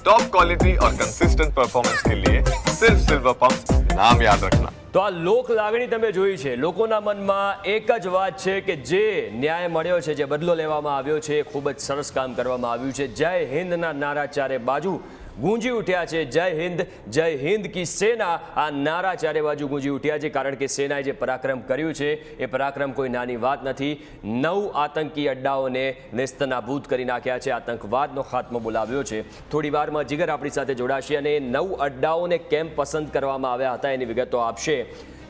Top quality और consistent performance के लिए सिर्फ सिल्वर पंप नाम याद रखना તો આ લોક લાગણી તમે જોઈ છે લોકોના મનમાં એક જ વાત છે કે જે ન્યાય મળ્યો છે જે બદલો લેવામાં આવ્યો છે એ ખૂબ જ સરસ કામ કરવામાં આવ્યું છે જય હિન્દના નારા ચારે બાજુ ગુંજી ઉઠ્યા છે. જય હિન્દ જય હિન્દ કી સેના. આ નારા ચારે બાજુ ગુંજી ઉઠ્યા છે કારણ કે સેનાએ જે પરાક્રમ કર્યું છે, એ પરાક્રમ કોઈ નાની વાત નથી. નવ આતંકી અડ્ડાઓને નેસ્તનાબૂદ કરી નાખ્યા છે. આતંકવાદનો ખાત્મો બોલાવ્યો છે. થોડી વારમાં જીગર આપણી સાથે જોડાશે અને નવ અડ્ડાઓને કેમ પસંદ કરવામાં આવ્યા હતા એની વિગતો આપશે.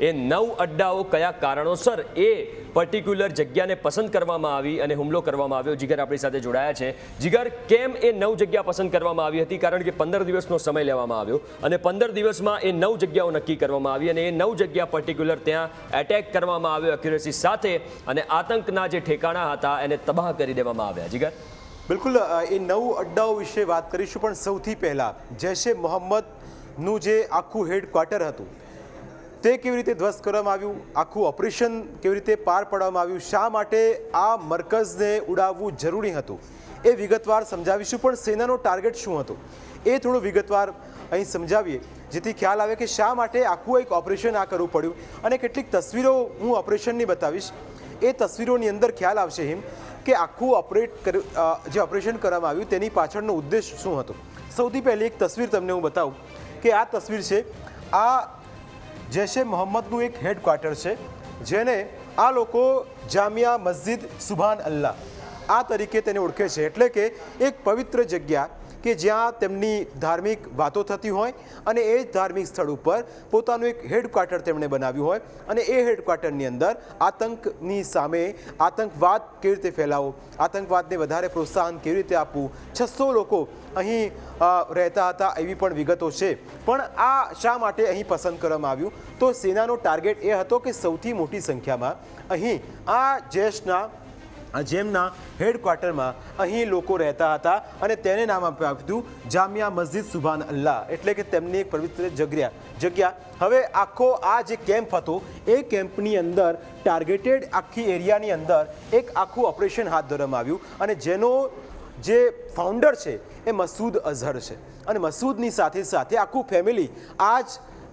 એ નવ અડ્ડાઓ કયા કારણોસર એ પર્ટિક્યુલર જગ્યાને પસંદ કરવામાં આવી અને હુમલો કરવામાં આવ્યો? જીગર આપણી સાથે જોડાયા છે. જીગર, કેમ એ નવ જગ્યા પસંદ કરવામાં આવી હતી? કારણ કે પંદર દિવસનો સમય લેવામાં આવ્યો અને પંદર દિવસમાં એ નવ જગ્યાઓ નક્કી કરવામાં આવી અને એ નવ જગ્યા પર્ટિક્યુલર ત્યાં એટેક કરવામાં આવ્યો એક્યુરેસી સાથે અને આતંકના જે ઠેકાણા હતા એને તબાહ કરી દેવામાં આવ્યા. જીગર? બિલકુલ એ નવ અડ્ડાઓ વિશે વાત કરીશું, પણ સૌથી પહેલાં, જૈશે મોહમ્મદનું જે આખું હેડક્વાર્ટર હતું તે કેવી રીતે ધ્વસ્ત કરવામાં આવ્યું? આખું ઓપરેશન કેવી રીતે પાર પાડવામાં આવ્યું? શા માટે આ મરકઝને ઉડાવવું જરૂરી હતું? એ વિગતવાર સમજાવીશું, પણ સેનાનો ટાર્ગેટ શું હતો? એ થોડું વિગતવાર અહીં સમજાવીએ, જેથી ખ્યાલ આવે કે શા માટે આખું એક ઓપરેશન આ કરવું પડ્યું. અને કેટલીક તસવીરો હું ઓપરેશનની બતાવીશ. એ તસવીરોની અંદર ખ્યાલ આવશે હિમ કે આખું ઓપરેટ જે ઓપરેશન કરવામાં આવ્યું તેની પાછળનો ઉદ્દેશ શું હતો? સૌથી પહેલી એક તસવીર તમને હું બતાવું કે આ તસવીર છે. આ જૈશે મોહમ્મદનું એક હેડક્વાર્ટર છે, જેને આ લોકો જામિયા મસ્જિદ સુભાન અલ્લાહ આ તરીકે તેને ઓળખે છે. એટલે કે એક પવિત્ર જગ્યા કે જ્યાં તેમની ધાર્મિક વાતો થતી હોય અને એ ધાર્મિક સ્થળ ઉપર પોતાનું એક હેડક્વાર્ટર તેમણે બનાવ્યું હોય અને એ હેડક્વાર્ટરની અંદર આતંકની સામે આતંકવાદ કેવી રીતે ફેલાવો, આતંકવાદને વધારે પ્રોત્સાહન કેવી રીતે આપવું, છસો લોકો અહીં રહેતા હતા એવી પણ વિગતો છે. પણ આ શા માટે અહીં પસંદ કરવામાં આવ્યું? તો સેનાનો ટાર્ગેટ એ હતો કે સૌથી મોટી સંખ્યામાં અહીં આ જૈશના જેમના હેડક્વાર્ટરમાં અહીં લોકો રહેતા હતા અને તેને નામ આપ્યું હતું જામિયા મસ્જિદ સુભાન અલ્લાહ. એટલે કે તેમની એક પવિત્ર જગ્યા. જગ્યા. હવે આખો આ જે કેમ્પ હતો, એ કેમ્પની અંદર, ટાર્ગેટેડ આખી એરિયાની અંદર એક આખું ઓપરેશન હાથ ધરવામાં આવ્યું અને જેનો જે ફાઉન્ડર છે એ મસૂદ અઝહર છે. અને મસૂદની સાથે સાથે આખું ફેમિલી આ જ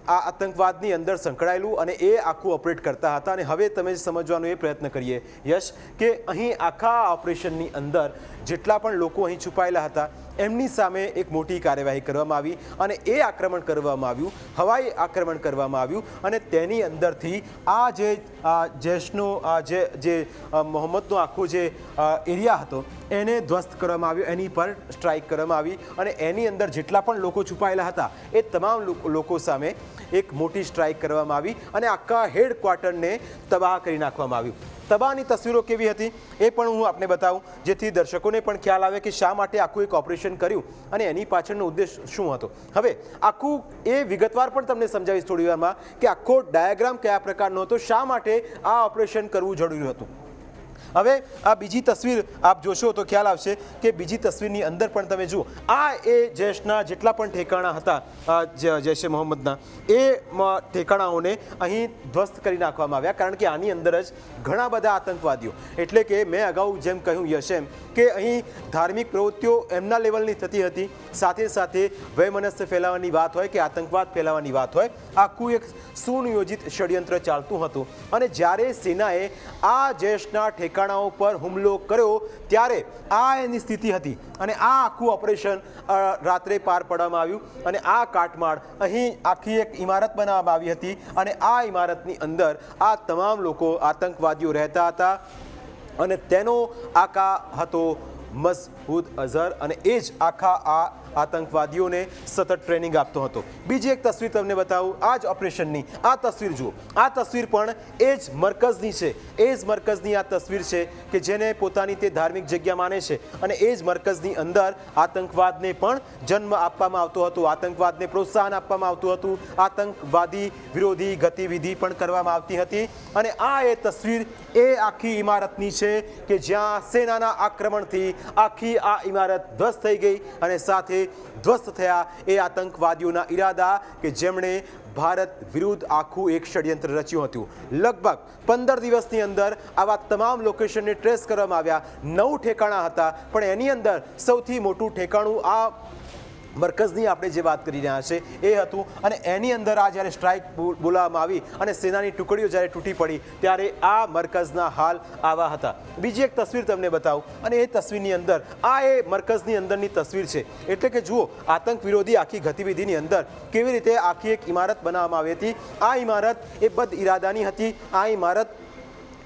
આ આતંકવાદની અંદર સંકળાયેલું અને એ આખું ઓપરેટ કરતા હતા. અને હવે તમે સમજવાનો એ પ્રયત્ન કરીએ, યશ, કે અહીં આખા ઓપરેશનની અંદર જેટલા પણ લોકો અહીં છુપાયેલા હતા, એમની સામે એક મોટી કાર્યવાહી કરવામાં આવી અને એ આક્રમણ કરવામાં આવ્યું, હવાઈ આક્રમણ કરવામાં આવ્યું અને તેની અંદરથી આ જે જૈશનો જે જે મોહમ્મદનો આખો જે એરિયા હતો, એને ધ્વસ્ત કરવામાં આવ્યો, એની પર સ્ટ્રાઇક કરવામાં આવી અને એની અંદર જેટલા પણ લોકો છુપાયેલા હતા, એ તમામ લોકો- સામે એક મોટી સ્ટ્રાઇક કરવામાં આવી અને આખા હેડક્વાર્ટરને તબાહ કરી નાખવામાં આવ્યું. તબાહની તસવીરો કેવી હતી એ પણ હું આપને બતાવું. જેથી દર્શકોને પણ ખ્યાલ આવે કે શા માટે આખું એક ઓપરેશન કર્યું અને એની પાછળનો ઉદ્દેશ શું હતો. હવે આખું એ વિગતવાર પણ તમને સમજાવીશ થોડી વારમાં કે આખો ડાયાગ્રામ કયા પ્રકારનો હતો, શા માટે આ ઓપરેશન કરવું જરૂરી હતું. હવે આ બીજી તસવીર આપ જોશો તો ખ્યાલ આવશે કે બીજી તસવીરની અંદર પણ તમે જુઓ. આ એ જૈશના જેટલા પણ ઠેકાણા હતા જૈશ એ મોહમ્મદના, એ ઠેકાણાઓને અહીં ધ્વસ્ત કરી નાખવામાં આવ્યા કારણ કે આની અંદર જ ઘણા બધા આતંકવાદીઓ. એટલે કે મેં અગાઉ જેમ કહ્યું યશ એમ કે અહીં ધાર્મિક પ્રવૃત્તિઓ એમના લેવલની થતી હતી. સાથે સાથે વયમનસ્ય ફેલાવાની વાત હોય કે આતંકવાદ ફેલાવાની વાત હોય, આખું એક સુનિયોજિત ષડયંત્ર ચાલતું હતું. અને જ્યારે સેનાએ આ જૈશના ઠેકાણાઓ પર હુમલો કર્યો ત્યારે આ એની સ્થિતિ હતી અને આ આખું ઓપરેશન રાત્રે પાર પાડવામાં આવ્યું અને આ કાટમાળ અહીં આખી એક ઇમારત બનાવવામાં આવી હતી અને આ ઇમારતની અંદર આ તમામ લોકો આતંકવાદીઓ રહેતા હતા અને તેનો આકા હતો મસહૂદ અઝહર અને એ જ આખા આ આતંકવાદીઓને સતત ટ્રેનિંગ આપતો હતો. બીજી એક તસવીર તમને બતાવું. આ જ ઓપરેશનની આ તસવીર જુઓ. આ તસવીર પણ એ જ મરકઝની છે. એ જ મરકઝની આ તસવીર છે કે જેને પોતાની તે ધાર્મિક જગ્યા માને છે અને એ જ મરકઝની અંદર આતંકવાદને પણ જન્મ આપવામાં આવતો હતો. આતંકવાદને પ્રોત્સાહન આપવામાં આવતું હતું. આતંકવાદી વિરોધી ગતિવિધિ પણ કરવામાં આવતી હતી. અને આ એ તસવીર એ આખી ઇમારતની છે કે જ્યાં સેનાના આક્રમણથી આખી આ ઇમારત ધ્વસ્ત થઈ ગઈ અને સાથે ધ્વસ્ત થયા એ આતંકવાદીઓના ઈરાદા કે જેમણે ભારત વિરુદ્ધ આખું એક ષડયંત્ર રચ્યું હતું. લગભગ પંદર દિવસની અંદર આવા તમામ લોકેશનને ટ્રેસ કરવામાં આવ્યા. નવ ઠેકાણા હતા, પણ એની અંદર સૌથી મોટું ઠેકાણું આ મરકઝની આપણે જે વાત કરી રહ્યા છે એ હતું. અને એની અંદર આ જ્યારે સ્ટ્રાઇક બોલાવવામાં આવી અને સેનાની ટુકડીઓ જ્યારે તૂટી પડી, ત્યારે આ મરકઝના હાલ આવા હતા. બીજી એક તસવીર તમને બતાવું. અને એ તસવીરની અંદર, આ એ મરકઝની અંદરની તસવીર છે. એટલે કે જુઓ, આતંક વિરોધી આખી ગતિવિધિની અંદર કેવી રીતે આખી એક ઇમારત બનાવવામાં આવી હતી. આ ઇમારત એ બદ ઇરાદાની હતી. આ ઇમારત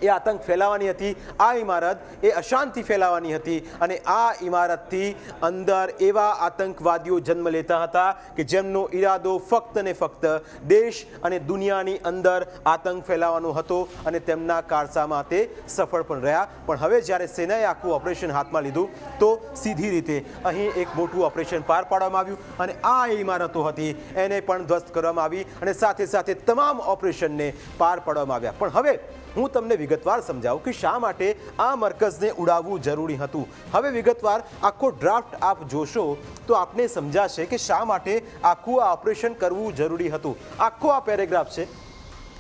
એ આતંક ફેલાવાની હતી, આ ઇમારત એ અશાંતિ ફેલાવાની હતી અને આ ઇમારતથી અંદર એવા આતંકવાદીઓ જન્મ લેતા હતા કે જેમનો ઈરાદો ફક્ત ને ફક્ત દેશ અને દુનિયાની અંદર આતંક ફેલાવવાનો હતો અને તેમના કારસામાં તે સફળ પણ રહ્યા. પણ હવે જ્યારે સેનાએ આખું ઓપરેશન હાથમાં લીધું, તો સીધી રીતે અહીં એક મોટું ઓપરેશન પાર પાડવામાં આવ્યું અને આ ઇમારતો હતી, એને પણ ધ્વસ્ત કરવામાં આવી અને સાથે સાથે તમામ ઓપરેશનને પાર પાડવામાં આવ્યા. પણ હવે હું તમને વિગતવાર સમજાવું કે શા માટે આ મરકઝને ઉડાવવું જરૂરી હતું. હવે વિગતવાર આખો ડ્રાફ્ટ આપ જોશો તો આપને સમજાશે કે શા માટે આખું આ ઓપરેશન કરવું જરૂરી હતું. આખો આ પેરેગ્રાફ છે.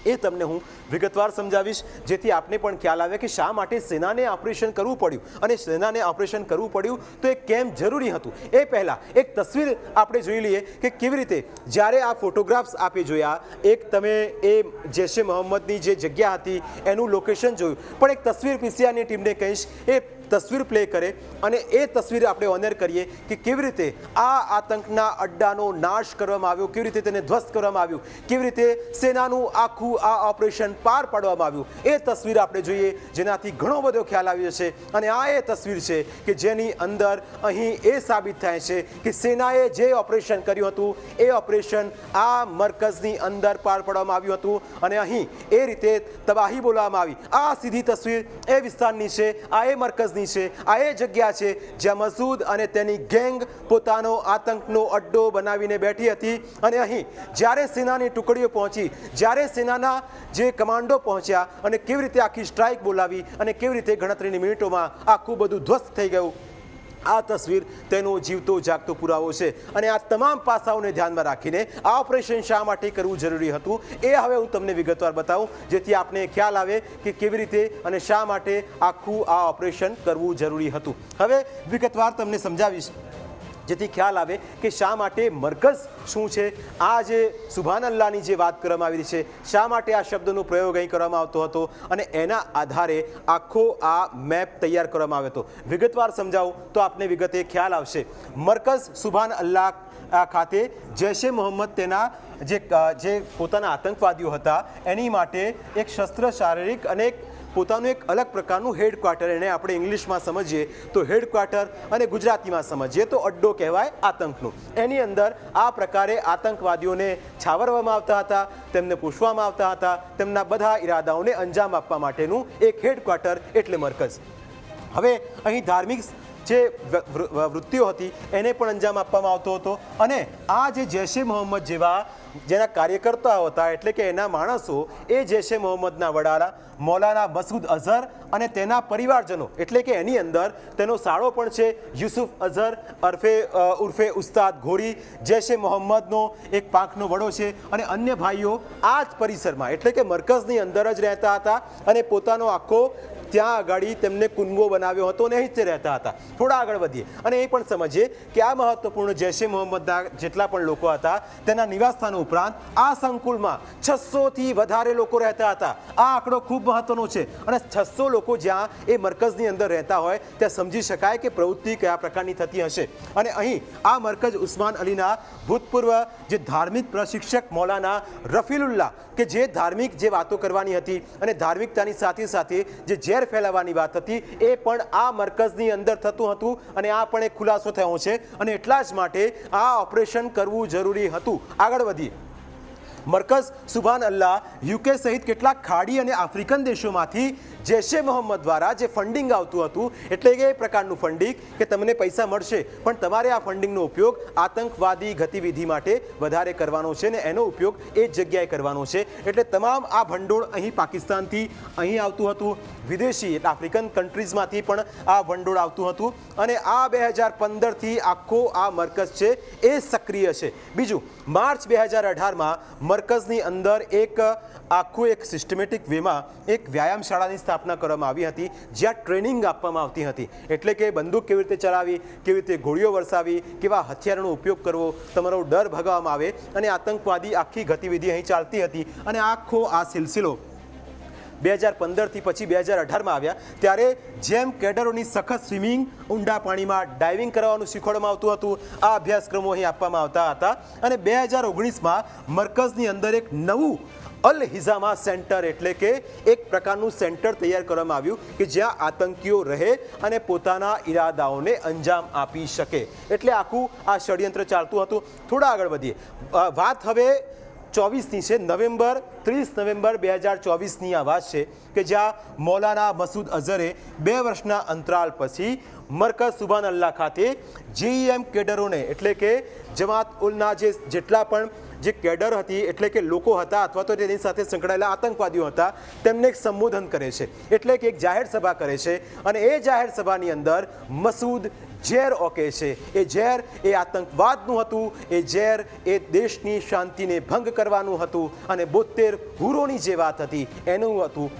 એ તમને હું વિગતવાર સમજાવીશ. જેથી આપને પણ ખ્યાલ આવે કે શા માટે સેનાને ઓપરેશન કરવું પડ્યું. અને સેનાને ઓપરેશન કરવું પડ્યું તો એ કેમ જરૂરી હતું? એ પહેલાં એક તસવીર આપણે જોઈ લઈએ કે કેવી રીતે જ્યારે આ ફોટોગ્રાફ્સ આપે જોયા, એક તમે એ જૈશે મોહમ્મદની જે જગ્યા હતી એનું લોકેશન જોયું. પણ એક તસવીર પીસીઆરની ટીમને કહીશ, એ તસવીર પ્લે કરે અને એ તસવીર આપણે ઓનર કરીએ કે કેવી રીતે આ આતંકના અડ્ડાનો નાશ કરવામાં આવ્યો, કેવી રીતે તેને ધ્વસ્ત કરવામાં આવ્યું, કેવી રીતે સેનાનું આખું આ ઓપરેશન પાર પાડવામાં આવ્યું, એ તસવીર આપણે જોઈએ, જેનાથી ઘણો બધો ખ્યાલ આવ્યો છે. અને આ એ તસવીર છે કે જેની અંદર અહીં એ સાબિત થાય છે કે સેનાએ જે ઓપરેશન કર્યું હતું, એ ઓપરેશન આ મરકઝની અંદર પાર પાડવામાં આવ્યું હતું અને અહીં એ રીતે તબાહી બોલાવવામાં આવી. આ સીધી તસવીર એ વિસ્તારની છે, આ એ મરકઝની છે. આ એ જગ્યા છે જ્યાં મસૂદ અને તેની ગેંગ પોતાનો આતંકનો અડ્ડો બનાવીને બેઠી હતી. અને અહીં જ્યારે સેનાની ટુકડીઓ પહોંચી, જ્યારે સેનાના જે કમાન્ડો પહોંચ્યા અને કેવી રીતે આખી સ્ટ્રાઇક બોલાવી અને કેવી રીતે ગણતરીની મિનિટોમાં આખું બધું ધ્વસ્ત થઈ ગયું. આ તસવીર તેનો જીવતો જાગતો પુરાવો છે. અને આ તમામ પાસાઓને ધ્યાનમાં રાખીને આ ઓપરેશન શા માટે કરવું જરૂરી હતું એ હવે હું તમને વિગતવાર બતાવું, જેથી આપને ખ્યાલ આવે કે કેવી રીતે અને શા માટે આખું આ ઓપરેશન કરવું જરૂરી હતું. હવે વિગતવાર તમને સમજાવીશ જેથી ખ્યાલ આવે કે શા માટે મરકઝ શું છે? આ જે સુભાન અલ્લાહની જે વાત કરવામાં આવી છે, શા માટે આ શબ્દનો પ્રયોગ અહીં કરવામાં આવતો હતો અને એના આધારે આખો આ મેપ તૈયાર કરવામાં આવ્યો હતો. વિગતવાર સમજાવું તો આપને વિગતે ખ્યાલ આવશે. મરકઝ સુભાન અલ્લાહ ખાતે જૈશે મોહમ્મદ તેના જે જે પોતાના આતંકવાદીઓ હતા, એની માટે એક શસ્ત્ર શારીરિક અને એક પોતાનું એક અલગ પ્રકારનું હેડક્વાર્ટર એને આપણે ઇંગ્લિશમાં સમજીએ તો હેડક્વાર્ટર અને ગુજરાતીમાં સમજીએ તો અડ્ડો કહેવાય આતંકનું. એની અંદર આ પ્રકારે આતંકવાદીઓને છાવરવામાં આવતા હતા, તેમને પૂછવામાં આવતા હતા, તેમના બધા ઈરાદાઓને અંજામ આપવા માટેનું એક હેડક્વાર્ટર એટલે મરકઝ. હવે અહીં ધાર્મિક જે વૃત્તિઓ હતી એને પણ અંજામ આપવામાં આવતો હતો. અને આ જે જૈશે મોહમ્મદ જેવા જેના કાર્યકર્તાઓ હતા, એટલે કે એના માણસો, એ જૈશે મોહમ્મદના વડાલા, મૌલાના મસૂદ અઝહર અને તેના પરિવારજનો, એટલે કે એની અંદર તેનો સાળો પણ છે, યુસુફ અઝહર, અર્ફે ઉર્ફે ઉસ્તાદ ઘોરી, જૈશે મોહમ્મદનો એક પાંખનો વડો છે, અને અન્ય ભાઈઓ આ જ પરિસરમાં, એટલે કે મરકઝની અંદર જ રહેતા હતા અને પોતાનો આખો ત્યાં આગળ તેમને કુંગો બનાવ્યો હતો અને અહીં જ રહેતા હતા. થોડા આગળ વધીએ. અને એ પણ સમજીએ કે આ મહત્વપૂર્ણ જૈશે મોહમ્મદના જેટલા પણ લોકો હતા, તેના નિવાસસ્થાન ઉપરાંત આ સંકુલમાં છસોથી વધારે લોકો રહેતા હતા. આ આંકડો ખૂબ મહત્વનો છે અને છસો લોકો જ્યાં એ મરકઝની અંદર રહેતા હોય, ત્યાં સમજી શકાય કે પ્રવૃત્તિ કયા પ્રકારની થતી હશે. અને અહીં આ મરકઝ ઉસ્માન અલીના ભૂતપૂર્વ જે ધાર્મિક પ્રશિક્ષક મૌલાના રફીલુલ્લા કે જે ધાર્મિક જે વાતો કરવાની હતી અને ધાર્મિકતાની સાથે સાથે જે ઝેર ફેલાવવાની વાત હતી. એ પણ આ મરકઝની અંદર થતું હતું અને આ પણ એક ખુલાસો થયો છે. અને એટલા જ માટે આ ઓપરેશન કરવું જરૂરી હતું. આગળ વધીએ. મરકઝ સુભાન અલ્લાહ, યુકે સહિત કેટલાક ખાડી અને આફ્રિકન દેશોમાંથી જૈશે મોહમ્મદ દ્વારા જે ફંડિંગ આવતું હતું, એટલે કે એ પ્રકારનું ફંડિંગ કે તમને પૈસા મળશે, પણ તમારે આ ફંડિંગનો ઉપયોગ આતંકવાદી ગતિવિધિ માટે વધારે કરવાનો છે ને એનો ઉપયોગ એ જગ્યાએ કરવાનો છે. એટલે તમામ આ ભંડોળ અહીં પાકિસ્તાનથી અહીં આવતું હતું, વિદેશી એટલે આફ્રિકન કન્ટ્રીઝમાંથી પણ આ ભંડોળ આવતું હતું અને આ બે હજાર પંદરથી આખો આ મરકઝ છે એ સક્રિય છે. બીજું, માર્ચ બે હજાર અઢારમાં મરકઝની અંદર એક, આખું એક સિસ્ટમેટિક વેમાં એક વ્યાયામ શાળાની સ્થાપના કરવામાં આવી હતી, જ્યાં ટ્રેનિંગ આપવામાં આવતી હતી. એટલે કે બંદૂક કેવી રીતે ચલાવી, કેવી રીતે ગોળીઓ વરસાવી, કેવા હથિયારનો ઉપયોગ કરવો, તમારો ડર ભગાવવામાં આવે, અને આતંકવાદી આખી ગતિવિધિ અહીં ચાલતી હતી. અને આખો આ સિલસિલો બે હજાર પંદરથી પછી બે હજાર અઢારમાં આવ્યા. ત્યારે જેમ કેડરોની સખત સ્વિમિંગ, ઊંડા પાણીમાં ડાઇવિંગ કરવાનું શીખવાડવામાં આવતું હતું, આ અભ્યાસક્રમો અહીં આપવામાં આવતા હતા. અને બે હજાર ઓગણીસમાં મરકઝની અંદર એક નવું અલ હિઝામા સેન્ટર એટલે કે એક પ્રકારનું સેન્ટર તૈયાર કરવામાં આવ્યું કે જ્યાં આતંકીઓ રહે અને પોતાના ઈરાદાઓને અંજામ આપી શકે. એટલે આખું આ ષડયંત્ર ચાલતું હતું. થોડા આગળ વધીએ. વાત હવે ચોવીસની છે. નવેમ્બર, ત્રીસ નવેમ્બર બે હજાર ચોવીસની આ વાત છે કે જ્યાં મૌલાના મસૂદ અઝહરે બે વર્ષના અંતરાલ પછી મરકઝ સુબાન અલ્લાહ ખાતે જેઈએમ કેડરોને એટલે કે જમાત ઉલના જે જેટલા પણ જે કેડર હતી, એટલે કે લોકો હતા અથવા તો તેની સાથે સંકળાયેલા આતંકવાદીઓ હતા, તેમને એક સંબોધન કરે છે. એટલે કે એક જાહેર સભા કરે છે અને એ જાહેર સભાની અંદર મસૂદ ઝેર ઓકે છે. એ ઝેર એ આતંકવાદનું હતું. એ ઝેર એ દેશની શાંતિને ભંગ કરવાનું હતું અને બોતેર હુરોની જે વાત હતી એનું હતું.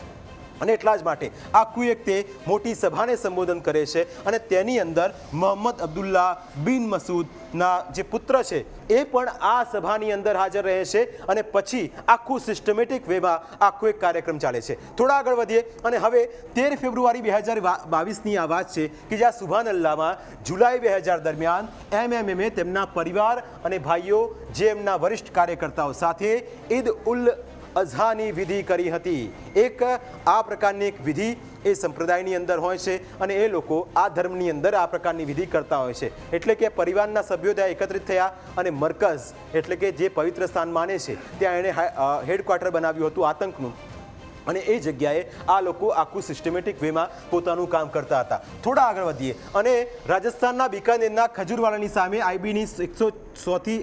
અને એટલા જ માટે આખું એક તે મોટી સભાને સંબોધન કરે છે અને તેની અંદર મોહમ્મદ અબ્દુલ્લા બિન મસૂદના જે પુત્ર છે, એ પણ આ સભાની અંદર હાજર રહે છે અને પછી આખું સિસ્ટમેટિક વેમાં આખો એક કાર્યક્રમ ચાલે છે. થોડા આગળ વધીએ અને હવે તેર ફેબ્રુઆરી બે હજાર બાવીસની આ વાત છે કે જ્યાં સુભાન અલ્લાહમાં જુલાઈ બે હજાર દરમિયાન એમએમએમએ તેમના પરિવાર અને ભાઈઓ જે એમના વરિષ્ઠ કાર્યકર્તાઓ સાથે ઈદ ઉલ અઝહાની વિધિ કરી હતી. એક આ પ્રકારની એક વિધિ એ સંપ્રદાયની અંદર હોય છે અને એ લોકો આ ધર્મની અંદર આ પ્રકારની વિધિ કરતા હોય છે. એટલે કે પરિવારના સભ્યો ત્યાં એકત્રિત થયા અને મરકઝ એટલે કે જે પવિત્ર સ્થાન માને છે, ત્યાં એણે હેડક્વાર્ટર બનાવ્યું હતું આતંકનું. અને એ જગ્યાએ આ લોકો આખું સિસ્ટમેટિક વેમાં પોતાનું કામ કરતા હતા. થોડા આગળ વધીએ. અને રાજસ્થાનના બિકાનેરના ખજૂરવાળાની સામે આઈબીની એકસો સોથી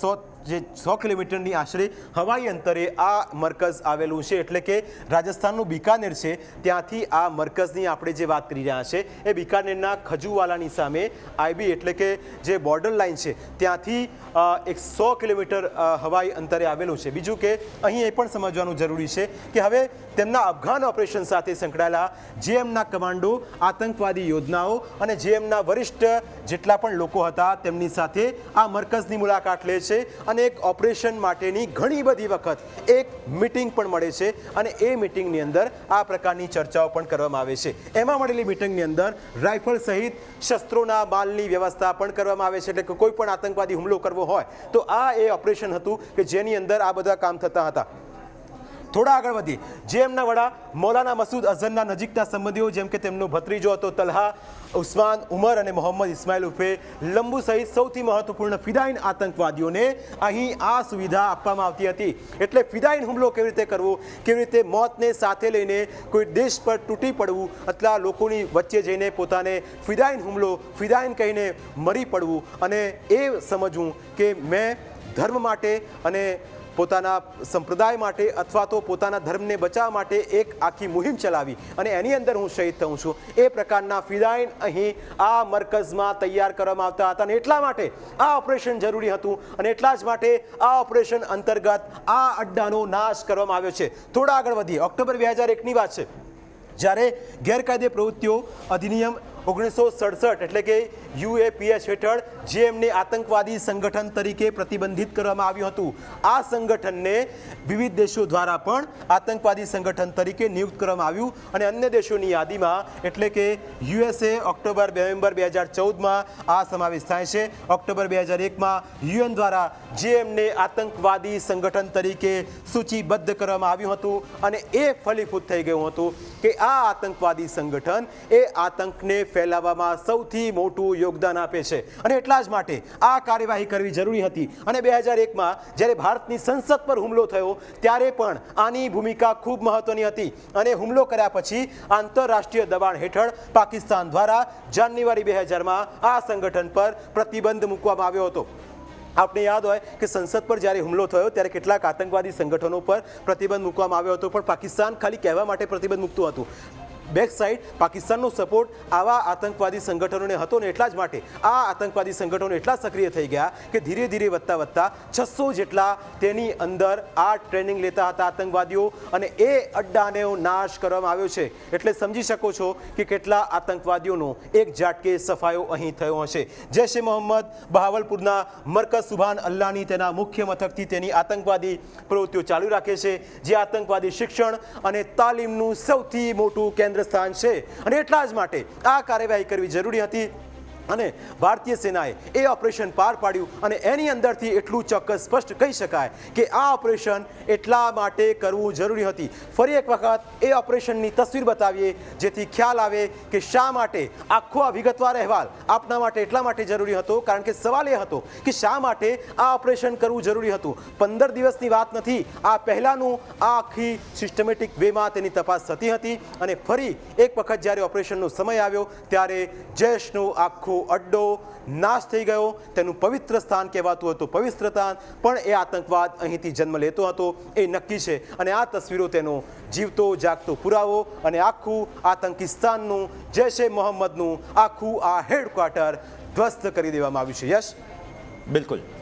સો જે સો કિલોમીટરની આશરે હવાઈ અંતરે આ મરકઝ આવેલું છે, એટલે કે રાજસ્થાનનું બિકાનેર છે, ત્યાંથી આ મરકઝની આપણે જે વાત કરી રહ્યા છે, એ બિકાનેરના ખજુવાલાની સામે આઈબી, એટલે કે જે બોર્ડર લાઇન છે, ત્યાંથી એક સો કિલોમીટર હવાઈ અંતરે આવેલું છે. બીજું કે અહીં એ પણ સમજવાનું જરૂરી છે કે હવે તેમના અફઘાન ઓપરેશન સાથે સંકળાયેલા જેએમના કમાન્ડો, આતંકવાદી યોજનાઓ અને જેએમના વરિષ્ઠ જેટલા પણ લોકો હતા, તેમની સાથે આ મરકઝની મુલાકાત લે છે અને એક ઓપરેશન માટેની ઘણી બધી વખત એક મિટિંગ પણ મળે છે અને એ મિટિંગની અંદર આ પ્રકારની ચર્ચાઓ પણ કરવામાં આવે છે. એમાં મળેલી મિટિંગની અંદર રાઇફલ સહિત શસ્ત્રોના માલની વ્યવસ્થા પણ કરવામાં આવે છે. એટલે કે કોઈ પણ આતંકવાદી હુમલો કરવો હોય તો આ એ ઓપરેશન હતું કે જેની અંદર આ બધા કામ થતા હતા. થોડા આગળ વધીએ જે એમના વડા મૌલાના મસૂદ અઝહરના નજીકના સંબંધીઓ, જેમ કે તેમનો ભત્રીજો હતો તલહા, ઉસ્માન, ઉમર અને મોહમ્મદ ઇસ્માઇલ ઉફે લંબુ સહિત સૌથી મહત્વપૂર્ણ ફિદાઈન આતંકવાદીઓને અહીં આ સુવિધા આપવામાં આવતી હતી. એટલે ફિદાઈન હુમલો કેવી રીતે કરવો, કેવી રીતે મોતને સાથે લઈને કોઈ દેશ પર તૂટી પડવું અથવા લોકોની વચ્ચે જઈને પોતાને ફિદાઈન હુમલો ફિદાઈન કહીને મરી પડવું, અને એ સમજવું કે મેં ધર્મ માટે અને પોતાના સંપ્રદાય માટે અથવા તો પોતાના ધર્મને બચાવવા માટે એક આખી મુહિમ ચલાવી અને એની અંદર હું શહીદ થઉં છું. એ પ્રકારના ફિદાઈન અહીં આ મરકઝમાં તૈયાર કરવામાં આવતા હતા અને એટલા માટે આ ઓપરેશન જરૂરી હતું અને એટલા જ માટે આ ઓપરેશન અંતર્ગત આ અડ્ડાનો નાશ કરવામાં આવ્યો છે. થોડા આગળ વધીએ. ઓક્ટોબર બે હજાર એકની વાત છે. જ્યારે ગેરકાયદે પ્રવૃત્તિઓ અધિનિયમ ઓગણીસો સડસઠ એટલે કે યુએપીએચ હેઠળ જે એમને આતંકવાદી સંગઠન તરીકે પ્રતિબંધિત કરવામાં આવ્યું હતું. આ સંગઠનને વિવિધ દેશો દ્વારા પણ આતંકવાદી સંગઠન તરીકે નિયુક્ત કરવામાં આવ્યું અને અન્ય દેશોની યાદીમાં એટલે કે યુએસએ ઓક્ટોબર, નવેમ્બર બે હજાર ચૌદમાં આ સમાવેશ થાય છે. ઓક્ટોબર બે હજાર એકમાં યુએન દ્વારા જે એમને આતંકવાદી સંગઠન તરીકે સૂચિબદ્ધ કરવામાં આવ્યું હતું અને એ ફલીફૂત થઈ ગયું હતું કે આ આતંકવાદી સંગઠન એ આતંકને ફેલાવવામાં સૌથી મોટું યોગદાન આપે છે. અને એટલા જ માટે આ કાર્યવાહી કરવી જરૂરી હતી. અને બે હજાર એકમાં જ્યારે ભારતની સંસદ પર હુમલો થયો, ત્યારે પણ આની ભૂમિકા ખૂબ મહત્વની હતી. અને હુમલો કર્યા પછી આંતરરાષ્ટ્રીય દબાણ હેઠળ પાકિસ્તાન દ્વારા જાન્યુઆરી બે હજારમાં આ સંગઠન પર પ્રતિબંધ મૂકવામાં આવ્યો હતો. આપને યાદ હોય કે સંસદ પર જ્યારે હુમલો થયો, ત્યારે કેટલાક આતંકવાદી સંગઠનો પર પ્રતિબંધ મૂકવામાં આવ્યો હતો. પણ પાકિસ્તાન ખાલી કહેવા માટે પ્રતિબંધ મૂકતું હતું. બેક સાઈડ પાકિસ્તાનનો સપોર્ટ આવા આતંકવાદી સંગઠનોને હતો ને એટલા જ માટે આ આતંકવાદી સંગઠનો એટલા સક્રિય થઈ ગયા કે ધીરે ધીરે વધતા વધતા છસો જેટલા તેની અંદર આ ટ્રેનિંગ લેતા હતા આતંકવાદીઓ અને એ અડ્ડાને નાશ કરવામાં આવ્યો છે. એટલે સમજી શકો છો કે કેટલા આતંકવાદીઓનો એક ઝાટકે સફાયો અહીં થયો હશે. જૈશ એ મોહમ્મદ બહાવલપુરના મરકઝ સુભાન અલ્લાહની તેના મુખ્ય મથકથી તેની આતંકવાદી પ્રવૃત્તિઓ ચાલુ રાખે છે. જે આતંકવાદી શિક્ષણ અને તાલીમનું સૌથી મોટું કેન્દ્ર સ્થાન છે અને એટલા જ માટે આ કાર્યવાહી કરવી જરૂરી હતી. અને ભારતીય સેનાએ એ ઓપરેશન પાર પાડ્યું અને એની અંદરથી એટલું ચોક્કસ સ્પષ્ટ કહી શકાય કે આ ઓપરેશન એટલા માટે કરવું જરૂરી હતી. ફરી એક વખત એ ઓપરેશનની તસવીર બતાવીએ, જેથી ખ્યાલ આવે કે શા માટે આખો આ વિગતવાર અહેવાલ આપના માટે એટલા માટે જરૂરી હતો, કારણ કે સવાલ એ હતો કે શા માટે આ ઓપરેશન કરવું જરૂરી હતું. પંદર દિવસની વાત નથી, આ પહેલાંનું આ આખી સિસ્ટમેટિક વેમાં તેની તપાસ થતી હતી અને ફરી એક વખત જ્યારે ઓપરેશનનો સમય આવ્યો, ત્યારે જયેશનું આખો અડ્ડો નાશ થઈ ગયો. તેનું પવિત્ર સ્થાન કહેવાતું હતું પવિત્ર સ્થાન પણ એ આતંકવાદ અહીંથી જન્મ લેતો હતો, એ નક્કી છે. અને આ તસવીરો તેનો જીવતો, જાગતો પુરાવો અને આખું આતંકિસ્તાનનું જૈશ મોહમ્મદનું આખું આ હેડક્વાર્ટર ધ્વસ્ત કરી દેવામાં આવ્યું છે. યશ? બિલકુલ.